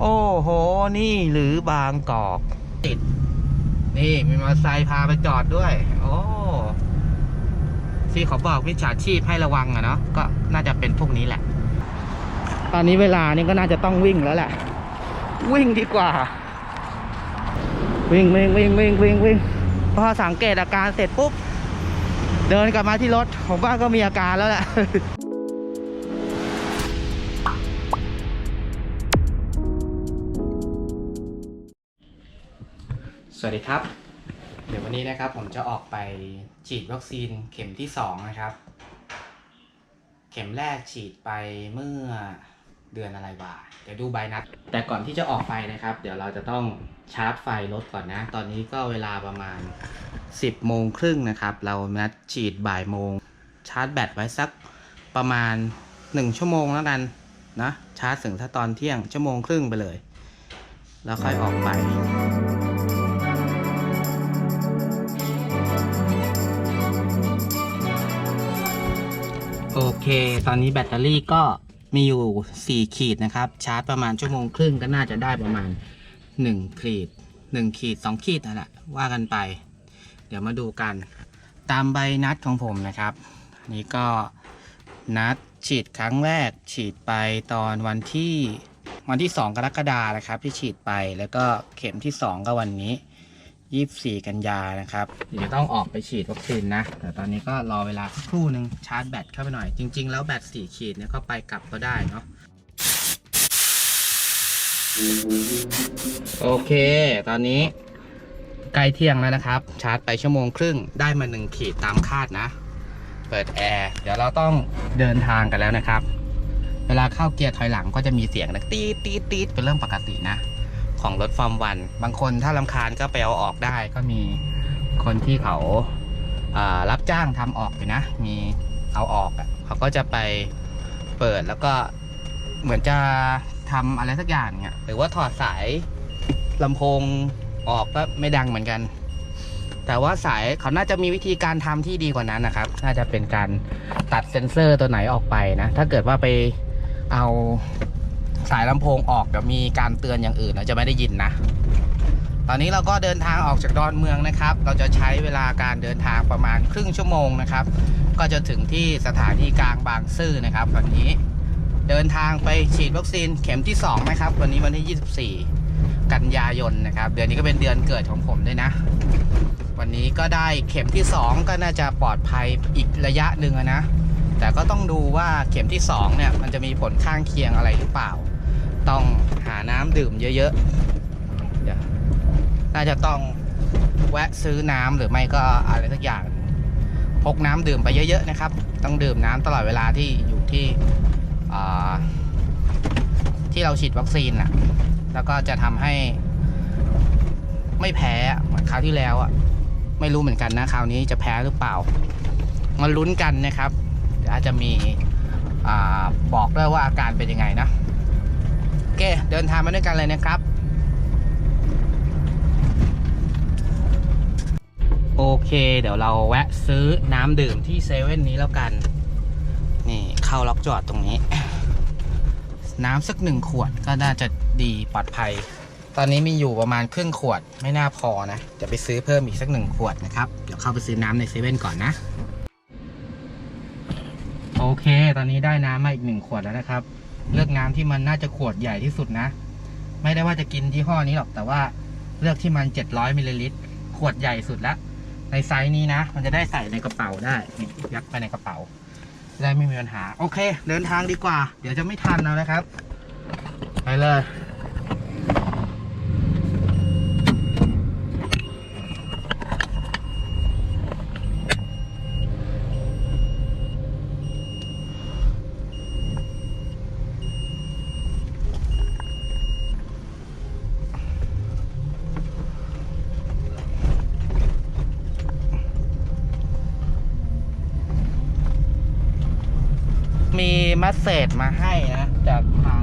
โอ้โห นี่หรือบางกอก ติด นี่มีมอเตอร์ไซค์พาไปจอดด้วย โอ้ที่เขาบอกมิจฉาชีพให้ระวังอะเนาะก็น่าจะเป็นพวกนี้แหละ ตอนนี้เวลานี่ก็น่าจะต้องวิ่งแล้วแหละ วิ่งดีกว่า วิ่งวิ่งวิ่งวิ่งวิ่งวิ่งพอสังเกตอาการเสร็จปุ๊บ เดินกลับมาที่รถผมว่าก็มีอาการแล้วแหละ สวัสดีครับ เดี๋ยววันนี้นะครับผมจะออกไปฉีดวัคซีนเข็มที่สองนะครับ เข็มแรกฉีดไปเมื่อเดือนอะไรวะเดี๋ยวดูใบนัด แต่ก่อนที่จะออกไปนะครับ เดี๋ยวเราจะต้องชาร์จไฟรถก่อนนะ ตอนนี้ก็เวลาประมาณ 10โมงครึ่งนะครับ เรานัดฉีดบ่ายโมง ชาร์จแบตไว้สักประมาณ 1 ชั่วโมงแล้วกันนะ ชาร์จถึงถ้าตอนเที่ยงชั่วโมงครึ่งไปเลย แล้วค่อยออกไป เค ตอนนี้แบตเตอรี่ก็มีอยู่ 4 ขีดนะครับ ชาร์จประมาณชั่วโมงครึ่งก็น่าจะได้ประมาณ 1 ขีด 1 ขีด 2 ขีดนั่นแหละว่ากันไป เดี๋ยวมาดูกัน ตามใบนัดของผมนะครับอันนี้ก็นัดฉีดครั้งแรกฉีดไปตอนวันที่วันที่ 2 กรกฎานะครับ ที่ฉีดไปแล้วก็เข็มที่ 2 ก็วันนี้ 24กันยานะครับเดี๋ยวต้องออกไปฉีดวัคซีนนะ แต่ตอนนี้ก็รอเวลาครู่หนึ่งชาร์จแบตเข้าไปหน่อย จริง ๆ แล้วแบต4ขีดเนี่ยก็ไปกลับก็ได้เนาะโอเค ตอนนี้ใกล้เที่ยงแล้วนะครับ ชาร์จไปชั่วโมงครึ่งได้มา1ขีดตามคาดนะ เปิดแอร์เดี๋ยวเราต้องเดินทางกันแล้วนะครับ เวลาเข้าเกียร์ถอยหลังก็จะมีเสียงนะตีตีตีเป็นเรื่องปกตินะ ของรถฟอร์มวัน บางคนถ้าลำคาญก็ไปเอาออกได้ ก็มีคนที่เขาอ่ารับจ้างทำออกอยู่นะ มีเอาออกอะ่ะเขาก็จะไปเปิดแล้วก็เหมือนจะทำอะไรสักอย่างเนี่ยหรือว่าถอดสายลำโพงออกก็ไม่ดังเหมือนกัน แต่ว่าสายเขาน่าจะมีวิธีการทำที่ดีกว่านั้นนะครับ น่าจะเป็นการตัดเซ็นเซอร์ตัวไหนออกไปนะ ถ้าเกิดว่าไปเอา สายลำโพงออกเดี๋ยวมีการเตือนอย่างอื่นเราจะไม่ได้ยินนะ ตอนนี้เราก็เดินทางออกจากดอนเมืองนะครับ เราจะใช้เวลาการเดินทางประมาณครึ่งชั่วโมงนะครับ ก็จะถึงที่สถานีกลางบางซื่อนะครับ วันนี้เดินทางไปฉีดวัคซีนเข็มที่2นะครับ วันนี้วันที่ 24 กันยายนนะครับ เดือนนี้ก็เป็นเดือนเกิดของผมด้วยนะ วันนี้ก็ได้เข็มที่ 2 ก็น่าจะปลอดภัยอีกระยะหนึ่งนะแต่ก็ต้องดูว่าเข็มที่2เนี่ยมันจะมีผลข้างเคียงอะไรหรือเปล่า ต้องหาน้ำดื่มเยอะๆเดี๋ยวน่าจะต้องแวะซื้อน้ำหรือไม่ก็อะไรสักอย่าง พกน้ำดื่มไปเยอะๆนะครับ ต้องดื่มน้ำตลอดเวลาที่อยู่ที่ที่เราฉีดวัคซีนอะแล้วก็จะทำให้ไม่แพ้เหมือนคราวที่แล้วอะไม่รู้เหมือนกันนะคราวนี้จะแพ้หรือเปล่ามาลุ้นกันนะครับอาจจะมีอบอกด้วยว่าอาการเป็นยังไงนะ เค เดินทางมาด้วยกันเลยนะครับ โอเค เดี๋ยวเราแวะซื้อน้ำดื่มที่เซเว่นนี้แล้วกัน นี่เข้าล็อกจอดตรงนี้ น้ำสักหนึ่งขวดก็น่าจะดีปลอดภัย ตอนนี้มีอยู่ประมาณครึ่งขวดไม่น่าพอนะจะไปซื้อเพิ่มอีกสักหนึ่งขวดนะครับ เดี๋ยวเข้าไปซื้อน้ำในเซเว่นก่อนนะโอเค ตอนนี้ได้น้ำมาอีกหนึ่งขวดแล้วนะครับ เลือกน้ำที่มันน่าจะขวดใหญ่ที่สุดนะ ไม่ได้ว่าจะกินยี่ห้อนี้หรอก แต่ว่าเลือกที่มัน 700มิลลิลิตรขวดใหญ่สุดละในไซส์นี้นะ มันจะได้ใส่ในกระเป๋าได้นี่ยัดไปในกระเป๋าได้ไม่มีปัญหา โอเค เดินทางดีกว่า เดี๋ยวจะไม่ทันแล้วนะครับ ไปเลย มีมสเซจมาให้นะจากทาง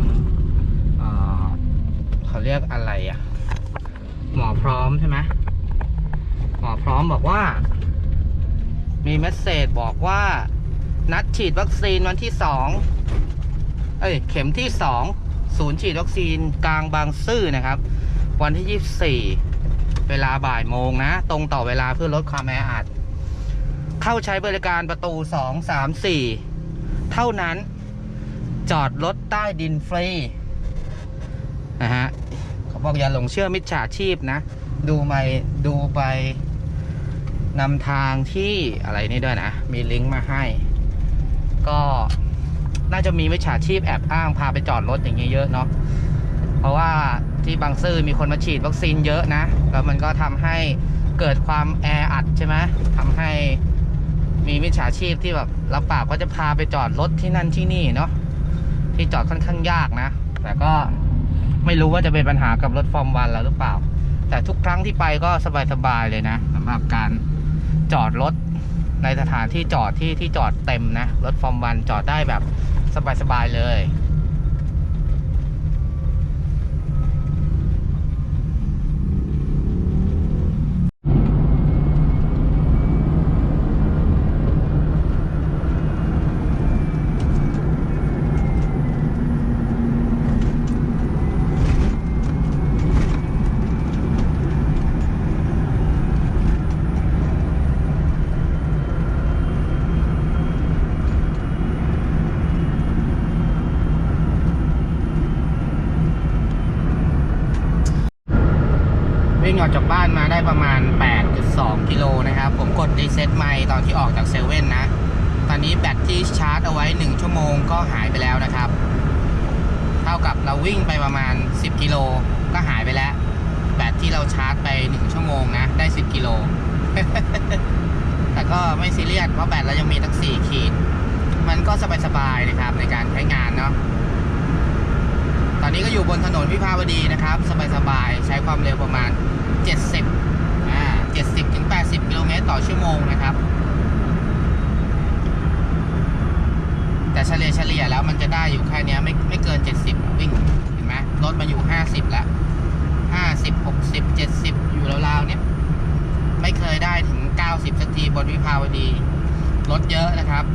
เขาเรียกอะไรอะ่ะ หมอพร้อมใช่ไหมหมอพร้อมบอกว่า มีมสเซจบอกว่า นัดฉีดวัคซีนวันที่สองเอ้ย เข็มที่สองศูนย์ฉีดวัคซีนกลางบางซื่อนะครับ วันที่24เวลาบ่ายโมงนะ ตรงต่อเวลาเพื่อลดความแออัด เข้าใช้บริการประตู2 3 4 เท่านั้น จอดรถใต้ดินฟรีนะฮะเขาบอกอย่าหลงเชื่อมิจฉาชีพนะ ดูไปดูไปนำทางที่อะไรนี่ด้วยนะ มีลิงก์มาให้ ก็น่าจะมีมิจฉาชีพแอบอ้างพาไปจอดรถอย่างเงี้ยเยอะเนาะเพราะว่าที่บางซื่อมีคนมาฉีดวัคซีนเยอะนะ แล้วมันก็ทำให้เกิดความแออัดใช่ไหมทำให้ มีมิจฉาชีพที่แบบรับปากก็จะพาไปจอดรถที่นั่นที่นี่เนาะที่จอดค่อนข้างยากนะ แต่ก็ไม่รู้ว่าจะเป็นปัญหากับรถฟอร์มวันแล้วหรือเปล่า แต่ทุกครั้งที่ไปก็สบายๆเลยนะสำหรับการจอดรถในสถานที่จอดที่ที่จอดเต็มนะรถฟอร์มวันจอดได้แบบสบายๆเลย วิ่งออกจากบ้านมาได้ประมาณ 8.2 กิโลนะครับ ผมกดรีเซ็ตไมล์ตอนที่ออกจากเซเว่นนะ ตอนนี้แบตที่ชาร์จเอาไว้ 1 ชั่วโมงก็หายไปแล้วนะครับ เท่ากับเราวิ่งไปประมาณ 10 กิโลก็หายไปแล้ว แบตที่เราชาร์จไป 1 ชั่วโมงนะ ได้ 10 กิโล แต่ ก็ไม่ซีเรียสเพราะแบตเรายังมีตั้ง4ขีด มันก็สบายๆนะครับในการใช้งานเนาะตอนนี้ก็อยู่บนถนนวิภาวดีนะครับ สบายๆใช้ความเร็วประมาณ 70อ่า70ถึง80กิโลเมตรต่อชั่วโมงนะครับ แต่เฉลี่ยเฉลี่ยแล้วมันจะได้อยู่แค่นี้ไม่ไม่เกิน 70 วิ่งเห็นไหมรถมาอยู่ 50 แล้ว 50 60 70 อยู่ราวๆเนี้ย ไม่เคยได้ถึง 90 สักทีบนวิภาวดี รถเยอะนะครับ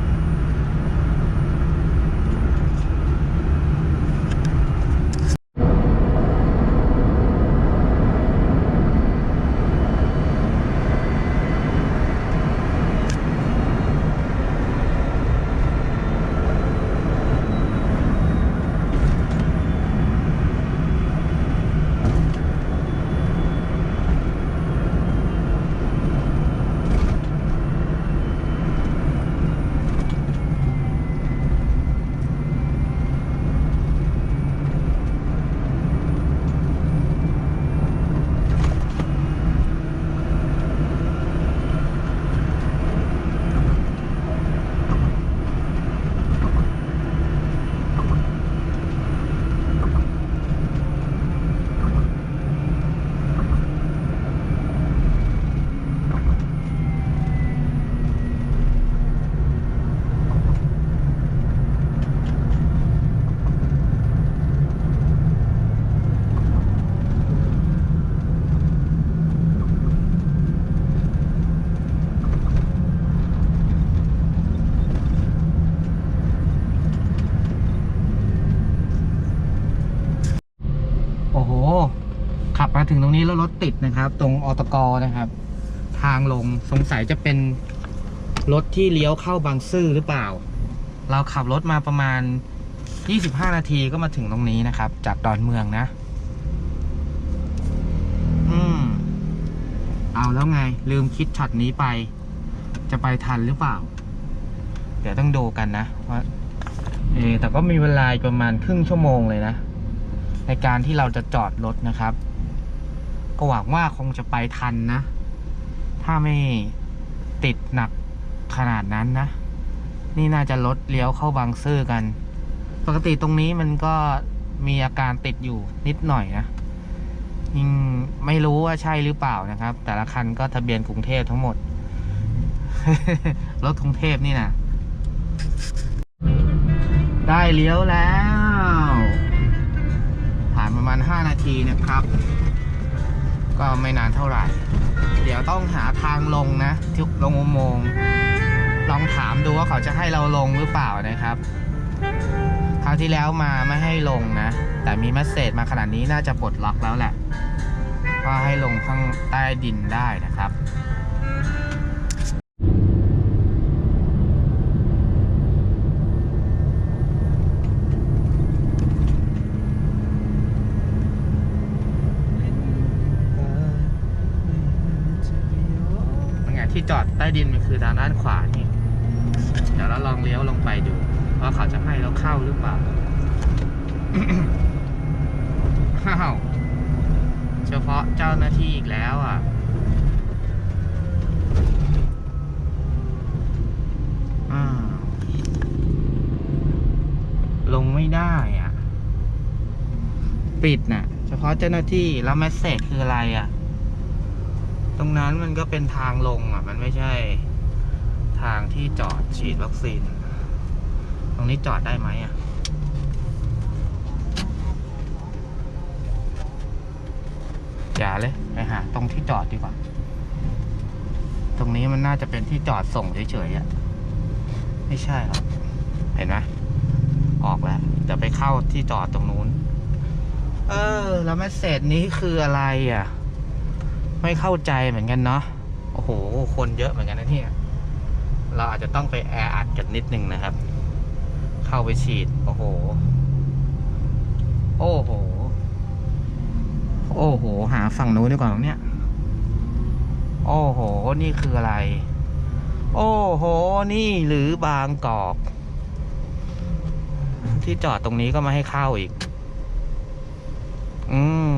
โอ้โห ขับมาถึงตรง นี้แล้วรถติดนะครับ ตรงอตกนะครับ ทางลงสงสัยจะเป็นรถที่เลี้ยวเข้าบางซื่อหรือเปล่า เราขับรถมาประมาณ 25 นาทีก็มาถึงตรงนี้นะครับ จากดอนเมืองนะ อืม เอาแล้วไง ลืมคิดช็อตนี้ไป จะไปทันหรือเปล่า เดี๋ยวต้องดูกันนะว่าเอแต่ก็มีเวลาประมาณครึ่งชั่วโมงเลยนะ ในการที่เราจะจอดรถนะครับ ก็หวังว่าคงจะไปทันนะ ถ้าไม่ติดหนักขนาดนั้นนะ นี่น่าจะรถเลี้ยวเข้าบางซื่อกัน ปกติตรงนี้มันก็มีอาการติดอยู่นิดหน่อยนะยิ่งไม่รู้ว่าใช่หรือเปล่านะครับ แต่ละคันก็ทะเบียนกรุงเทพทั้งหมด รถกรุงเทพนี่นะได้เลี้ยวแล้ว ผ่านประมาณ 5 นาทีนะครับ ก็ไม่นานเท่าไหร่ เดี๋ยวต้องหาทางลงนะทุกลงอุโมงค์ลองถามดูว่าเขาจะให้เราลงหรือเปล่านะครับ คราวที่แล้วมาไม่ให้ลงนะ แต่มีเมสเซจมาขนาดนี้น่าจะปลดล็อกแล้วแหละ ก็ให้ลงข้างใต้ดินได้นะครับ มันไง ที่จอดใต้ดินมันคือทางด้านขวานี่ เดี๋ยวเราลองเลี้ยวลงไปดู ว่าเขาจะให้เราเข้าหรือเปล่าอ้าวเฉพาะเจ้าหน้าที่อีกแล้วอะลงไม่ได้อะ ปิดน่ะ เฉพาะเจ้าหน้าที่แล้วแมสเซจคืออะไรอะ รงนั้นมันก็เป็นทางลงอะ มันไม่ใช่ ทางที่จอดฉีดวัคซีน ตรงนี้จอดได้ไหมอะอย่าเลยไปหาตรงที่จอดดีกว่า ตรงนี้มันน่าจะเป็นที่จอดส่งเฉยๆอะ ไม่ใช่หรอกเห็นไหมออกแล้วเดี๋ยวไปเข้าที่จอดตรงนู้น เออ แล้วแมสเซจนี้คืออะไรอะ ไม่เข้าใจเหมือนกันเนาะโอ้โห คนเยอะเหมือนกันนะเนี่ยเราอาจจะต้องไปแออัดกันนิดนึงนะครับ เข้าไปฉีด โอ้โห โอ้โห โอ้โห หาฝั่งนู้นดีกว่าตรงเนี้ยโอ้โห นี่คืออะไร โอ้โห นี่หรือบางกอก ที่จอดตรงนี้ก็มาให้เข้าอีก อืม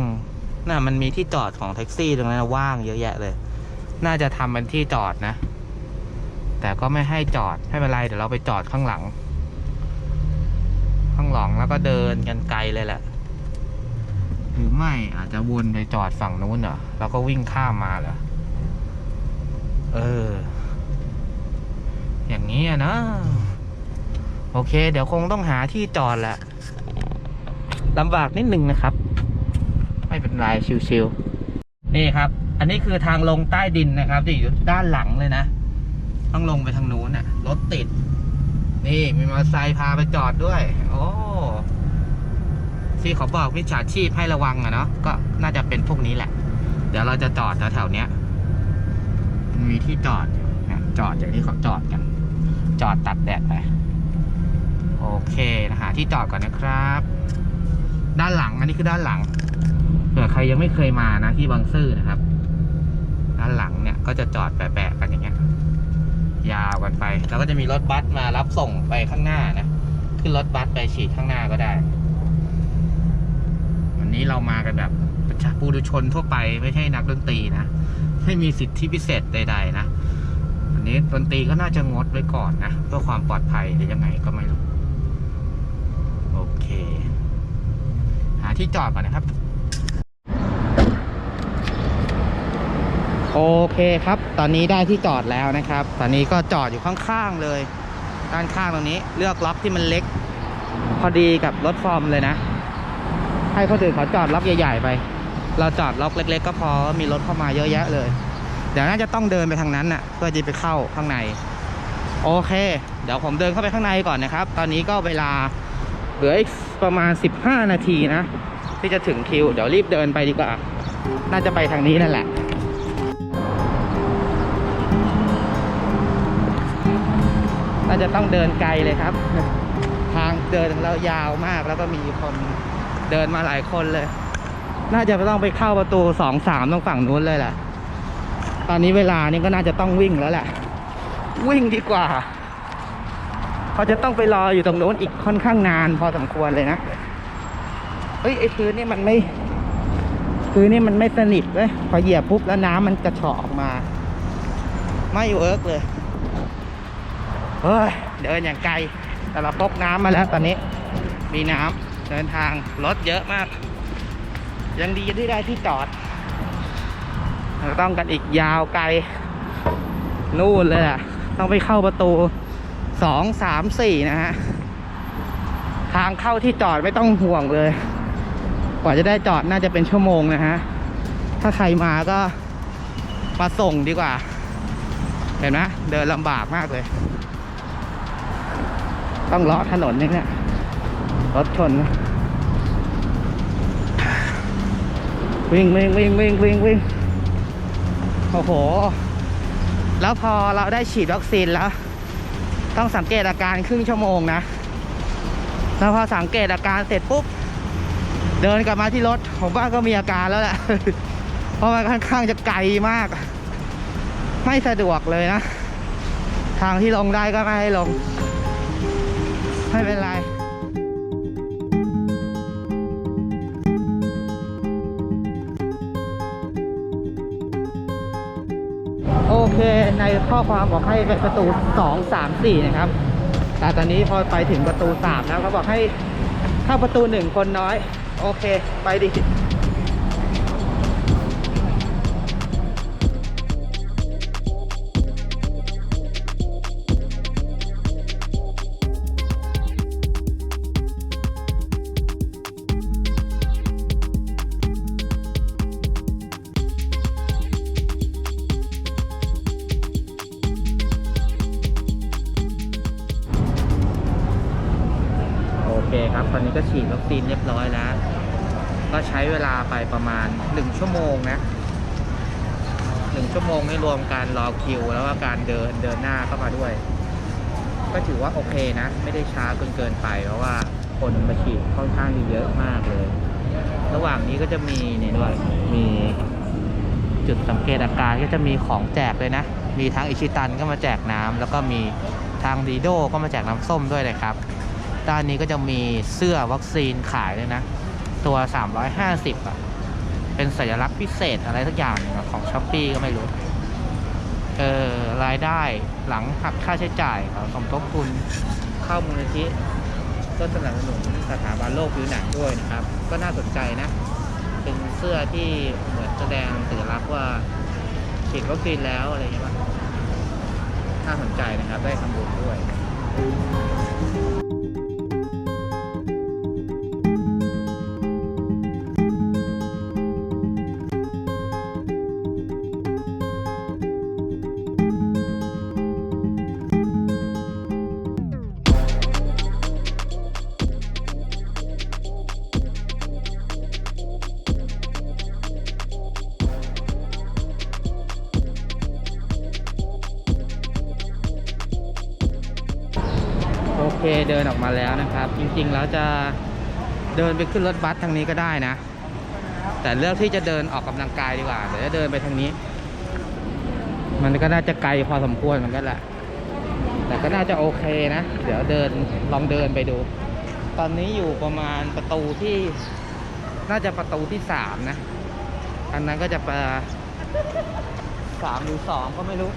น่ะมันมีที่จอดของแท็กซี่ตรงนั้นว่างเยอะแยะเลย น่าจะทำเป็นที่จอดนะ แต่ก็ไม่ให้จอดไม่เป็นไรเดี๋ยวเราไปจอดข้างหลัง ข้างหลังแล้วก็เดินกันไกลเลยแหละ หรือไม่อาจจะวนไปจอดฝั่งนู้นเหรอแล้วก็วิ่งข้ามมาเหรอเออ อย่างนี้นะ โอเค เดี๋ยวคงต้องหาที่จอดแหละลำบากนิดนึงนะครับ ไม่เป็นไรชิวๆนี่ครับ อันนี้คือทางลงใต้ดินนะครับที่อยู่ด้านหลังเลยนะ ต้องลงไปทางนู้นน่ะ รถติด นี่มีมอเตอร์ไซค์พาไปจอดด้วย โอ้ที่เขาบอกมิจฉาชีพให้ระวังอะเนาะก็น่าจะเป็นพวกนี้แหละ เดี๋ยวเราจะจอดแถวๆเนี้ยมีที่จอดนะจอดอย่างที่เขาจอดกัน จอดตัดแดดไปโอเคนะหาที่จอดก่อนนะครับ ด้านหลังอันนี้คือด้านหลัง อใครยังไม่เคยมานะที่บางซื่อนะครับ ด้านหลังเนี่ยก็จะจอดแปะๆกันอย่างเงี้ย ยาวกันไป แล้วก็จะมีรถบัสมารับส่งไปข้างหน้านะ ขึ้นรถบัสไปฉีดข้างหน้าก็ได้ วันนี้เรามากันแบบประชาผู้ดูชนทั่วไปไม่ใช่นักดนตรีนะ ไม่มีสิทธิพิเศษใด ๆ นะวันนี้ดนตรีก็น่าจะงดไว้ก่อนนะเพื่อความปลอดภัยหรือยังไงก็ไม่รู้ โอเค หาที่จอดก่อนนะครับ โอเคครับ ตอนนี้ได้ที่จอดแล้วนะครับ ตอนนี้ก็จอดอยู่ข้างๆเลย ด้านข้างตรงนี้ เลือกล็อกที่มันเล็ก พอดีกับรถฟอร์มเลยนะ ให้คนอื่นเขาจอดล็อกใหญ่ ๆ ไป เราจอดล็อกเล็ก ๆ ก็พอ มีรถเข้ามาเยอะแยะเลย เดี๋ยวน่าจะต้องเดินไปทางนั้นน่ะ เพื่อจะไปเข้าข้างใน โอเค เดี๋ยวผมเดินเข้าไปข้างในก่อนนะครับ ตอนนี้ก็เวลาเหลืออีกประมาณ 15 นาทีนะ ที่จะถึงคิว เดี๋ยวรีบเดินไปดีกว่า น่าจะไปทางนี้นั่นแหละ น่าจะต้องเดินไกลเลยครับ ทางเดินเรายาวมากแล้วก็มีคนเดินมาหลายคนเลย น่าจะต้องไปเข้าประตูสองสามตรงฝั่งนู้นเลยแหละ ตอนนี้เวลานี้ก็น่าจะต้องวิ่งแล้วแหละ วิ่งดีกว่าเพราะจะต้องไปรออยู่ตรงโน้นอีกค่อนข้างนานพอสมควรเลยนะเฮ้ยไอ้พื้นนี่มันไม่พื้นนี่มันไม่สนิทเว้ยพอเหยียบปุ๊บแล้วน้ำมันกระเฉาะออกมา ไม่เวิร์กเลย เฮ้ยเดินอย่างไกล แต่เราพกน้ำมาแล้วตอนนี้ มีน้ำเดินทางรถเยอะมาก ยังดีที่ได้ที่จอด ต้องกันอีกยาวไกล นู่นเลยอะ ต้องไปเข้าประตูสองสามสี่นะฮะ ทางเข้าที่จอดไม่ต้องห่วงเลย กว่าจะได้จอดน่าจะเป็นชั่วโมงนะฮะ ถ้าใครมาก็มาส่งดีกว่า เห็นไหมเดินลำบากมากเลย ต้องเลาะถนนนี่เนี่ยรถชนนะวิ่งวิ่งวิ่งวิ่งวิ่งวิ่งโอ้โห แล้วพอเราได้ฉีดวัคซีนแล้ว ต้องสังเกตอาการครึ่งชั่วโมงนะ แล้วพอสังเกตอาการเสร็จปุ๊บ เดินกลับมาที่รถผมว่าก็มีอาการแล้วแหละ เพราะมันค่อนข้างจะไกลมาก ไม่สะดวกเลยนะ ทางที่ลงได้ก็ไม่ให้ลง ไม่เป็นไรโอเคในข้อความบอกให้ไปประตู 2 3 4 นะครับ แต่ตอนนี้พอไปถึงประตู 3 แล้วเขาบอกให้เข้าประตู 1 คนน้อย โอเค ไปดิ ก็ฉีดวัคซีนเรียบร้อยแล้ว ก็ใช้เวลาไปประมาณ 1 ชั่วโมงนะ1ชั่วโมงไม่รวมการรอคิว แล้วก็การเดินเดินหน้าเข้ามาด้วย ก็ถือว่าโอเคนะ ไม่ได้ช้าเกินเกินไป เพราะว่าคนมาฉีดค่อนข้างเยอะมากเลย ระหว่างนี้ก็จะมีเนี่ยด้วยมีจุดสังเกตอาการก็จะมีของแจกเลยนะ มีทางอิชิตันก็มาแจกน้ำแล้วก็มีทางดีโดก็มาแจกน้ำส้มด้วยนะครับ ด้านนี้ก็จะมีเสื้อวัคซีนขายเลยนะ ตัว 350 อะ เป็นสัญลักษณ์พิเศษอะไรสักอย่างนึงของช้อปปีก็ไม่รู้ เออรายได้หลังหักค่าใช้จ่ายของสมทบทุนเข้ามูลนิธิก็สนับสนุนสถาบันโลกผิวหนังด้วยนะครับ ก็น่าสนใจนะ เป็นเสื้อที่เหมือนแสดงสัญลักษณ์ว่าฉีดวัคซีนแล้วอะไรอย่างเงี้ยน่าสนใจนะครับ ได้ทำบุญด้วย เคเดินออกมาแล้วนะครับ จริงๆแล้วจะเดินไปขึ้นรถบัสทางนี้ก็ได้นะ แต่เลือกที่จะเดินออกกำลังกายดีกว่าเดี๋ยวจะเดินไปทางนี้ มันก็น่าจะไกลพอสมควรเหมือนกันแหละ แต่ก็น่าจะโอเคนะ เดี๋ยวเดินลองเดินไปดู ตอนนี้อยู่ประมาณประตูที่น่าจะประตูที่สามนะ อันนั้นก็จะไปสามหรือสองก็ไม่รู้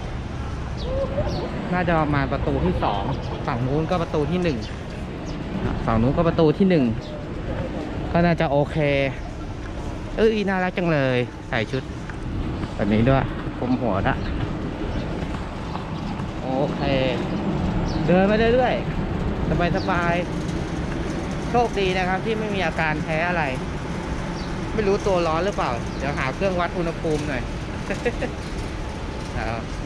น่าจะประมาณประตูที่สองฝั่งนู้นก็ประตูที่หนึ่งฝั่งนู้นก็ประตูที่หนึ่งก็น่าจะโอเค เอ้ยน่ารักจังเลย ใส่ชุด แบบนี้ด้วยคลุมหัวละโอเค เดินไปเรื่อยๆสบายๆโชคดีนะครับที่ไม่มีอาการแพ้อะไร ไม่รู้ตัวร้อนหรือเปล่า เดี๋ยวหาเครื่องวัดอุณหภูมิหน่อย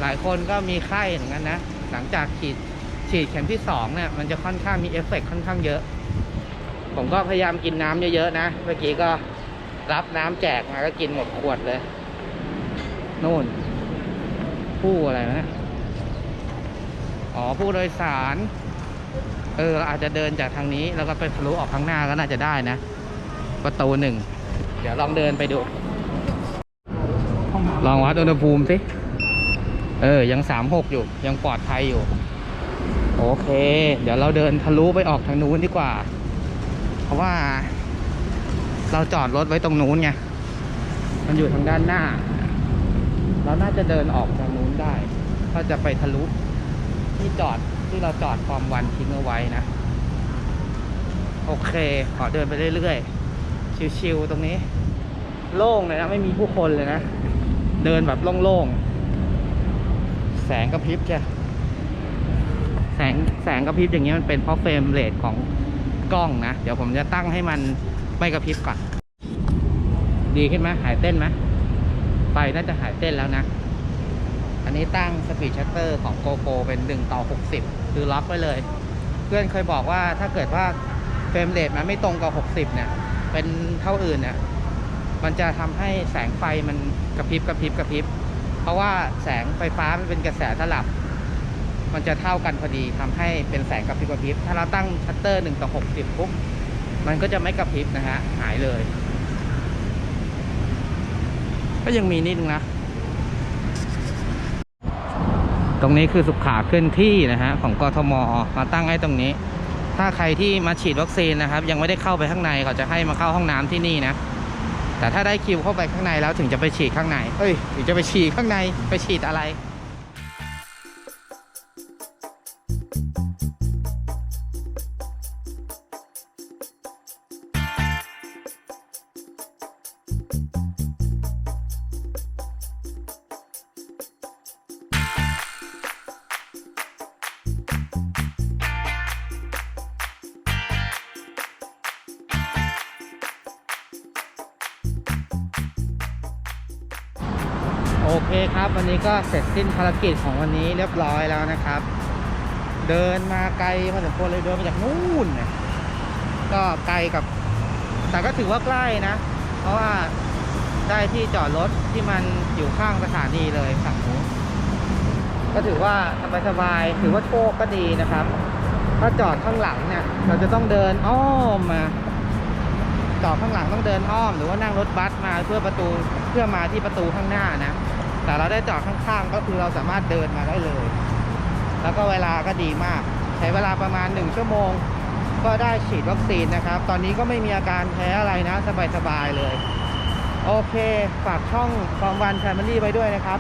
หลายคนก็มีไข้เหมือนกันนะ หลังจากฉีดฉีดเข็มที่สองเนี่ยมันจะค่อนข้างมีเอฟเฟกต์ค่อนข้างเยอะ ผมก็พยายามกินน้ำเยอะๆนะ เมื่อกี้ก็รับน้ำแจกมาก็กินหมดขวดเลยนู่น ผู้อะไรวะอ๋อผู้โดยสาร เออเราอาจจะเดินจากทางนี้ แล้วก็ไปทะลุออกข้างหน้าก็น่าจะได้นะ ประตูหนึ่ง เดี๋ยวลองเดินไปดู ลองวัดอุณหภูมิสิ เออ ยังสามหกอยู่ ยังปลอดภัยอยู่ โอเค เดี๋ยวเราเดินทะลุไปออกทางนู้นดีกว่า เพราะว่า เราจอดรถไว้ตรงนู้นไง มันอยู่ทางด้านหน้า เราน่าจะเดินออกทางนู้นได้ ถ้าจะไปทะลุที่จอดที่เราจอดฟอร์มวันทิ้งเอาไว้นะ โอเค ขอเดินไปเรื่อยๆ ชิวๆตรงนี้ โล่งเลยนะ ไม่มีผู้คนเลยนะ เดินแบบโล่งๆ สงกระพริบจ้ะแสงแสงกระพริบอย่างเงี้ยมันเป็นเพราะเฟรมเรทของกล้องนะ เดี๋ยวผมจะตั้งให้มันไม่กระพริบก่อน ดีขึ้นไหมหายเต้นไหมไฟน่าจะหายเต้นแล้วนะ อันนี้ตั้งสปีดชัตเตอร์ของโกโปรเป็น1ต่อ 60 คือล็อกไว้เลย เพื่อนเคยบอกว่าถ้าเกิดว่าเฟรมเรทมันไม่ตรงกับ 60 เนี่ย เป็นเท่าอื่นเนี่ยมันจะทำให้แสงไฟมันกระพริบกระพริบกระพริบ เพราะว่าแสงไฟฟ้ามันเป็นกระแสสลับ มันจะเท่ากันพอดีทำให้เป็นแสงกระพริบกระพริบ ถ้าเราตั้งชัตเตอร์1ต่อ60ปุ๊บมันก็จะไม่กระพริบนะฮะ หายเลย ก็ยังมีนิดนึงนะ ตรงนี้คือสุขาเคลื่อนที่นะฮะ ของกทมมาตั้งให้ตรงนี้ ถ้าใครที่มาฉีดวัคซีนนะครับ ยังไม่ได้เข้าไปข้างในเขาจะให้มาเข้าห้องน้ำที่นี่นะ แต่ถ้าได้คิวเข้าไปข้างในแล้วถึงจะไปฉีดข้างในเอ้ยถึงจะไปฉีดข้างในไปฉีดอะไร เสร็จสิ้นภารกิจของวันนี้เรียบร้อยแล้วนะครับ เดินมาไกลพอสมควรเลยเดินมาจากนู่นเนี่ยก็ไกลกับ แต่ก็ถือว่าใกล้นะ เพราะว่าได้ที่จอดรถที่มันอยู่ข้างสถานีเลยฝั่งนู้นก็ถือว่าสบายๆถือว่าโชคก็ดีนะครับ ถ้าจอดข้างหลังเนี่ย เราจะต้องเดินอ้อมมาจอดข้างหลังต้องเดินอ้อม หรือว่านั่งรถบัสมาเพื่อประตูเพื่อมาที่ประตูข้างหน้านะ แต่เราได้จอดข้างๆ ก็คือเราสามารถเดินมาได้เลย แล้วก็เวลาก็ดีมาก ใช้เวลาประมาณ 1 ชั่วโมง ก็ได้ฉีดวัคซีนนะครับ ตอนนี้ก็ไม่มีอาการแพ้อะไรนะ สบายๆเลย โอเค ฝากช่องฟอร์มวันแฟมิลี่ไว้ด้วยนะครับ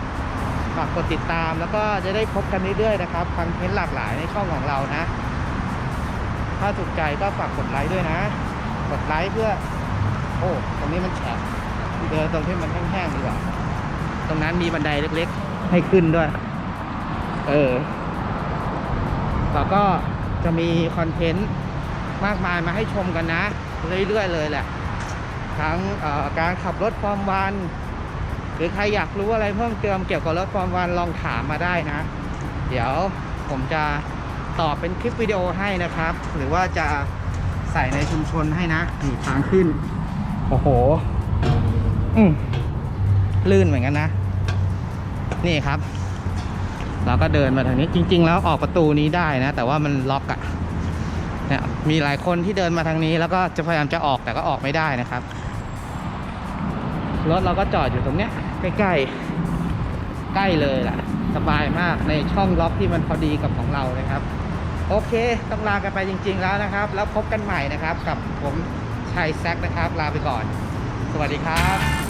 ฝากกดติดตามแล้วก็จะได้พบกันเรื่อยๆนะครับคอนเทนหลากหลายในช่องของเรานะ ถ้าถูกใจก็ฝากกดไลค์ด้วยนะ กดไลค์เพื่อ โอ้ตรงนี้มันแฉะเดินตรงที่มันแห้งๆดีกว่า ตรงนั้นมีบันไดเล็กๆ ให้ขึ้นด้วย เออแล้วก็จะมีคอนเทนต์มากมายมาให้ชมกันนะ เรื่อยๆเลยแหละ ทั้งการขับรถฟอร์มวัน หรือใครอยากรู้อะไรเพิ่มเติมเกี่ยวกับรถฟอร์มวันลองถามมาได้นะ เดี๋ยวผมจะตอบเป็นคลิปวิดีโอให้นะครับ หรือว่าจะใส่ในชุมชนให้นะนี่ทางขึ้น โอ้โห อืมลื่นเหมือนกันนะ นี่ครับ เราก็เดินมาทางนี้จริง ๆ แล้วออกประตูนี้ได้นะ แต่ว่ามันล็อกอะเนี่ยมีหลายคนที่เดินมาทางนี้ แล้วก็จะพยายามจะออกแต่ก็ออกไม่ได้นะครับรถเราก็จอดอยู่ตรงเนี้ยใกล้ๆใกล้เลยแหละสบายมากในช่องล็อกที่มันพอดีกับของเรานะครับ โอเค ต้องลากันไปจริง ๆ แล้วนะครับ แล้วพบกันใหม่นะครับ กับผมชัยแซกนะครับ ลาไปก่อน สวัสดีครับ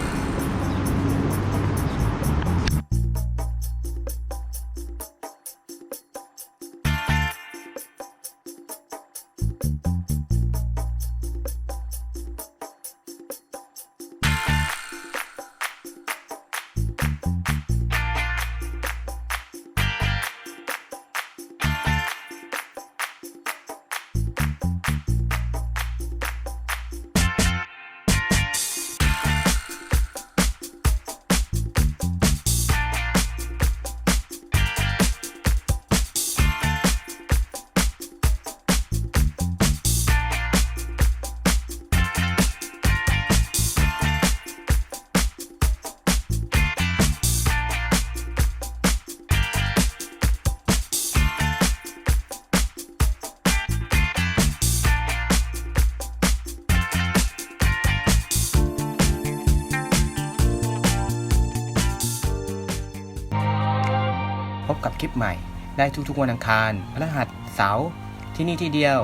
ได้ทุกๆวันอังคารพฤหัสเสาร์ที่นี่ที่เดียว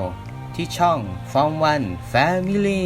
ที่ช่อง Form One Family